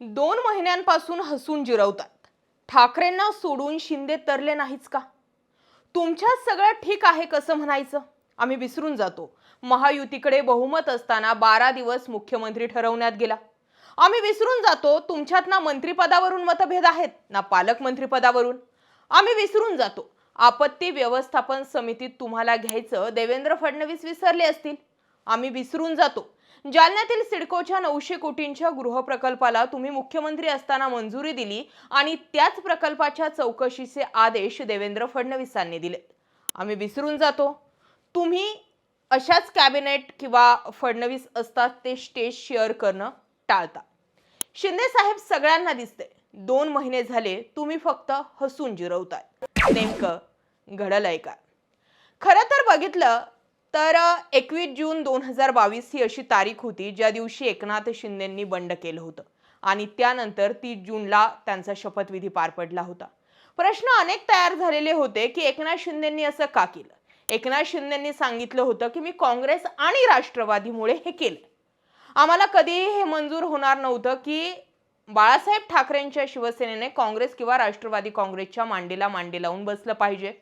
दोन महिन्यांपासून हसून जिरवतात. ठाकरेंना सोडून शिंदे तरले नाहीच का? तुमच्यात सगळं ठीक आहे कसं म्हणायचं? आम्ही विसरून जातो. महायुतीकडे बहुमत असताना बारा दिवस मुख्यमंत्री ठरवण्यात गेला. आम्ही विसरून जातो तुमच्यात ना मंत्रिपदावरून मतभेद आहेत ना पालकमंत्रीपदावरून आम्ही विसरून जातो. आपत्ती व्यवस्थापन समितीत तुम्हाला घ्यायचं देवेंद्र फडणवीस विसरले असतील. आम्ही विसरून जातो. जालन्यातील सिडकोच्या नऊशे कोटींच्या गृहप्रकल्पाला तुम्ही मुख्यमंत्री असताना मंजुरी दिली आणि त्याच प्रकल्पाच्या चौकशीचे आदेश देवेंद्र फडणवीसांनी दिले आम्ही विसरून जातो. तुम्ही अशाच कॅबिनेट किंवा फडणवीस असतात ते स्टेज शेअर करणं टाळता. शिंदे साहेब सगळ्यांना दिसते. दोन महिने झाले तुम्ही फक्त हसून जिरवताय. नेमकं घडलंय का खरं तर बघितलं तर एकवीस जून दोन हजार बावीस ही अशी तारीख होती ज्या दिवशी एकनाथ शिंदेंनी बंड केलं होतं आणि त्यानंतर तीस जूनला त्यांचा शपथविधी पार पडला होता. प्रश्न अनेक तयार झालेले होते की एकनाथ शिंदेंनी असं का केलं? एकनाथ शिंदेंनी सांगितलं होतं की मी काँग्रेस आणि राष्ट्रवादीमुळे हे केलं. आम्हाला कधीही हे मंजूर होणार नव्हतं की बाळासाहेब ठाकरेंच्या शिवसेनेने काँग्रेस किंवा राष्ट्रवादी काँग्रेसच्या मांडीला मांडी लावून बसलं पाहिजे.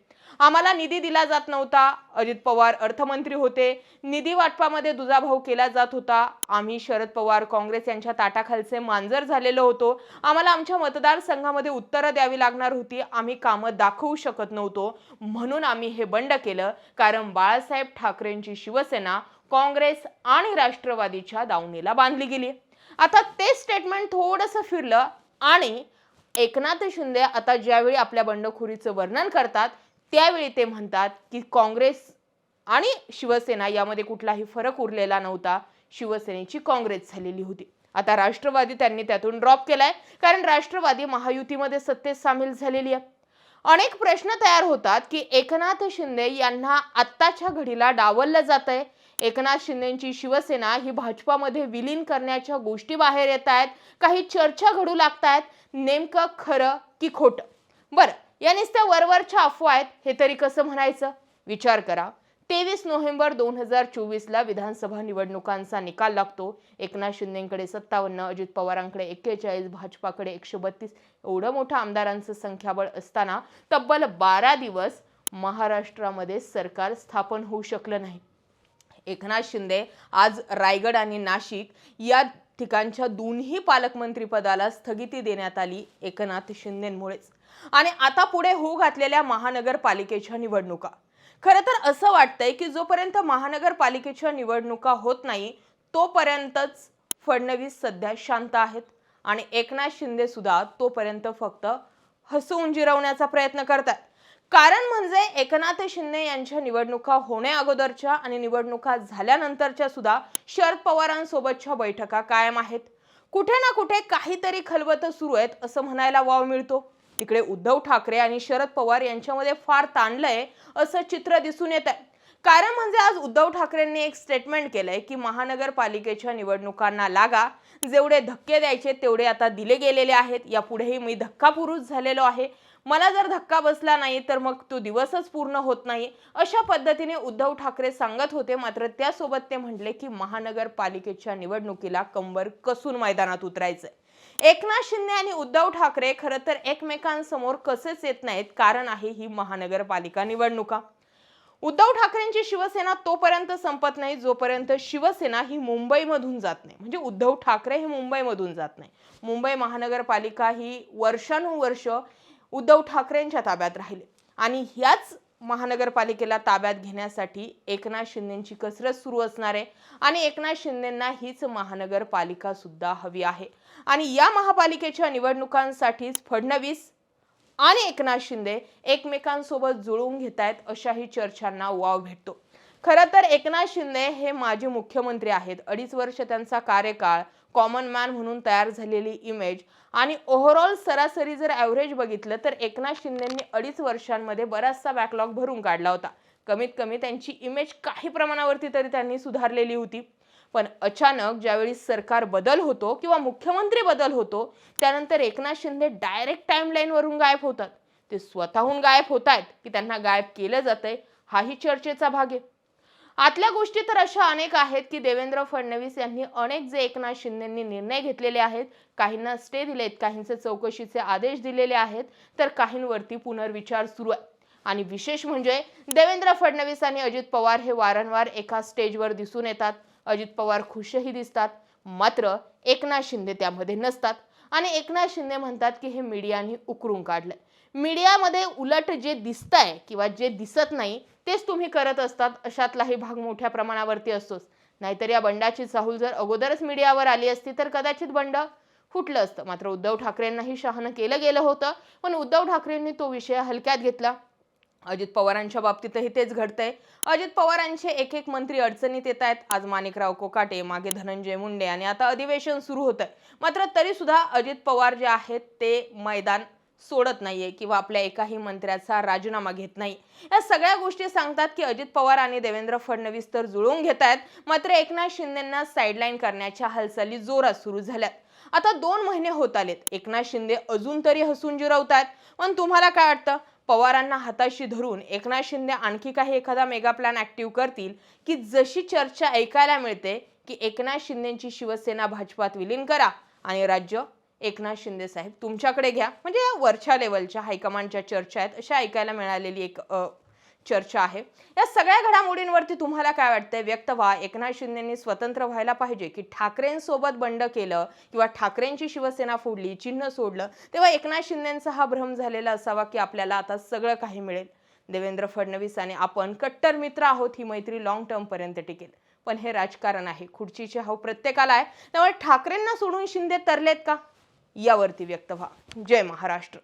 आम्हाला निधी दिला जात नव्हता. अजित पवार अर्थमंत्री होते. निधी वाटपामध्ये दुजाभाव केला जात होता. आम्ही शरद पवार काँग्रेस यांच्या ताटाखालचे मांजर झालेलो होतो. आम्हाला आमच्या मतदारसंघामध्ये उत्तरं द्यावी लागणार होती. आम्ही कामं दाखवू शकत नव्हतो. म्हणून आम्ही हे बंड केलं. कारण बाळासाहेब ठाकरेंची शिवसेना काँग्रेस आणि राष्ट्रवादीच्या दावणीला बांधली गेली. आता ते स्टेटमेंट थोडंसं फिरलं आणि एकनाथ शिंदे आता ज्यावेळी आपल्या बंडखोरीचं वर्णन करतात त्यावेळी ते म्हणतात की काँग्रेस आणि शिवसेना यामध्ये कुठलाही फरक उरलेला नव्हता. शिवसेनेची काँग्रेस झालेली होती. आता राष्ट्रवादी त्यांनी त्यातून ड्रॉप केलाय. कारण राष्ट्रवादी महायुतीमध्ये सत्तेत सामील झालेली आहे. अनेक प्रश्न तयार होतात की एकनाथ शिंदे यांना आत्ताच्या घडीला डावललं जात आहे एकनाथ शिंदेची शिवसेना ही भाजपामध्ये विलीन करण्याच्या गोष्टी बाहेर येत आहेत काही चर्चा घडू लागत आहेत नेमकं खरं की खोटं? बरं या नुसत्या वरवरच्या अफवा आहेत हे तरी कसं म्हणायचं? विचार करा. तेवीस नोव्हेंबर दोन हजार चोवीसला विधानसभा निवडणुकांचा निकाल लागतो. एकनाथ शिंदेकडे सत्तावन्न अजित पवारांकडे एक्केचाळीस भाजपाकडे एकशे बत्तीस एवढं मोठं आमदारांचं संख्याबळ असताना तब्बल बारा दिवस महाराष्ट्रामध्ये सरकार स्थापन होऊ शकलं नाही. एकनाथ शिंदे आज रायगड आणि नाशिक या ठिकाणच्या दोन्ही पालकमंत्रीपदाला स्थगिती देण्यात आली एकनाथ शिंदेमुळेच. आणि आता पुढे होऊ घातलेल्या महानगरपालिकेच्या निवडणुका. खरं तर असं वाटतंय की जोपर्यंत महानगरपालिकेच्या निवडणुका होत नाही तोपर्यंतच फडणवीस सध्या शांत आहेत. आणि एकनाथ शिंदे सुद्धा तोपर्यंत फक्त हसवून जिरवण्याचा प्रयत्न करतात कारण म्हणजे एकनाथ शिंदे यांच्या निवडणुका होण्याअगोदरच्या आणि निवडणुका झाल्यानंतरच्या सुद्धा शरद पवारांसोबतच्या बैठका कायम आहेत. कुठे ना कुठे काहीतरी खलबत सुरू आहेत असं म्हणायला वाव मिळतो. तिकडे उद्धव ठाकरे आणि शरद पवार यांच्यामध्ये फार ताणलंय असं चित्र दिसून येत आहे कारण म्हणजे आज उद्धव ठाकरेंनी एक स्टेटमेंट केलंय की महानगरपालिकेच्या निवडणुकांना लागा जेवढे धक्के द्यायचे तेवढे आता दिले गेलेले आहेत. यापुढेही मी धक्कापुरुष झालेलो आहे. मला जर धक्का बसला नाही तर मग तो दिवसच पूर्ण होत नाही. अशा पद्धतीने उद्धव ठाकरे सांगत होते. मात्र त्यासोबत ते म्हटले की महानगरपालिकेच्या निवडणुकीला कंबर कसून मैदानात उतरायचंय. एकनाथ शिंदे आणि उद्धव ठाकरे खरं तर एकमेकांसमोर कसेच येत नाहीत. कारण आहे ही महानगरपालिका निवडणुका. उद्धव ठाकरेंची शिवसेना तोपर्यंत संपत नाही जोपर्यंत शिवसेना ही मुंबईमधून जात नाही. म्हणजे उद्धव ठाकरे हे मुंबईमधून जात नाही. मुंबई महानगरपालिका ही वर्षानुवर्ष उद्धव ठाकरेंच्या ताब्यात राहिले. आणि ह्याच महानगरपालिकेला ताब्यात घेण्यासाठी एकनाथ शिंदेची कसरत सुरू असणार आहे. आणि एकनाथ शिंदेंना हीच महानगरपालिका सुद्धा हवी आहे. आणि या महापालिकेच्या निवडणुकांसाठीच फडणवीस आणि एकनाथ शिंदे एकमेकांसोबत जुळवून घेत आहेत अशाही चर्चांना वाव भेटतो. खरं तर एकनाथ शिंदे हे माजी मुख्यमंत्री आहेत. अडीच वर्ष त्यांचा कार्यकाळ कॉमन मॅन म्हणून तयार झालेली इमेज आणि ओव्हरऑल सरासरी जर ॲव्हरेज बघितलं तर एकनाथ शिंदेंनी अडीच वर्षांमध्ये बराचसा बॅकलॉग भरून काढला होता. कमीत कमी त्यांची इमेज काही प्रमाणावरती तरी त्यांनी सुधारलेली होती. पण अचानक ज्यावेळी सरकार बदल होतो किंवा मुख्यमंत्री बदल होतो त्यानंतर एकनाथ शिंदे डायरेक्ट टाईमलाईनवरून गायब होतात. ते स्वतःहून गायब होत आहेत की त्यांना गायब केलं जातंय हाही चर्चेचा भाग आहे. आतल्या गोष्टी तर अशा अनेक आहेत की देवेंद्र फडणवीस यांनी अनेक जे एकनाथ शिंदेंनी निर्णय घेतलेले आहेत काहींना स्टे दिलेत काहींचे चौकशीचे आदेश दिलेले आहेत तर काहींवरती पुनर्विचार सुरू आहे. आणि विशेष म्हणजे देवेंद्र फडणवीस आणि अजित पवार हे वारंवार एका स्टेजवर दिसून येतात. अजित पवार खुशही दिसतात मात्र एकनाथ शिंदे त्यामध्ये नसतात. आणि एकनाथ शिंदे म्हणतात की हे मीडियाने उकरून काढलंय. मीडियामध्ये उलट जे दिसतंय किंवा जे दिसत नाही तेच तुम्ही करत असतात. अशातलाही भाग मोठ्या प्रमाणावरती असतोच. नाहीतर या बंडाची चाहूल जर अगोदरच मीडियावर आली असती तर कदाचित बंड फुटलं असतं. मात्र उद्धव ठाकरेंनाही शहाणं केलं गेलं होतं. पण उद्धव ठाकरेंनी तो विषय हलक्यात घेतला. अजित पवारांच्या बाबतीतही तेच घडतंय. अजित पवारांचे एक एक मंत्री अडचणीत येत आहेत. आज माणिकराव कोकाटे मागे धनंजय मुंडे आणि आता अधिवेशन सुरू होत आहे मात्र तरी सुद्धा अजित पवार जे आहेत ते मैदान सोडत नाहीये किंवा आपल्या एकाही मंत्र्याचा राजीनामा घेत नाही. या सगळ्या गोष्टी सांगतात की अजित पवार आणि देवेंद्र फडणवीस तर जुळवून घेत आहेत. मात्र एकनाथ शिंदेंना साईडलाईन करण्याच्या हालचाली जोरात सुरू झाल्यात. आता दोन महिने होत आलेत. एकनाथ शिंदे अजून तरी हसून जिरवतात पण तुम्हाला काय वाटतं? पवारांना हाताशी धरून एकनाथ शिंदे आणखी काही एखादा मेगा प्लॅन ऍक्टिव्ह करतील? की जशी चर्चा ऐकायला मिळते की एकनाथ शिंदेची शिवसेना भाजपात विलीन करा आणि राज्य एकनाथ शिंदे साहेब तुमच्याकडे घ्या. म्हणजे या वरच्या लेवलच्या हायकमांडच्या चर्चा आहेत अशा ऐकायला मिळालेली एक चर्चा आहे. या सगळ्या घडामोडींवरती तुम्हाला काय वाटतंय? व्यक्त व्हा. एकनाथ शिंदेंनी स्वतंत्र व्हायला पाहिजे. की ठाकरेंसोबत बंड केलं किंवा ठाकरेंची शिवसेना फोडली चिन्ह सोडलं तेव्हा एकनाथ शिंदेंचा हा भ्रम झालेला असावा की आपल्याला आता सगळं काही मिळेल. देवेंद्र फडणवीस आणि आपण कट्टर मित्र आहोत ही मैत्री लॉंग टर्मपर्यंत टिकेल. पण हे राजकारण आहे. खुर्चीचे हाव प्रत्येकाला आहे. त्यामुळे ठाकरेंना सोडून शिंदे तरलेत का? यावरती व्यक्त व्हा. जय महाराष्ट्र.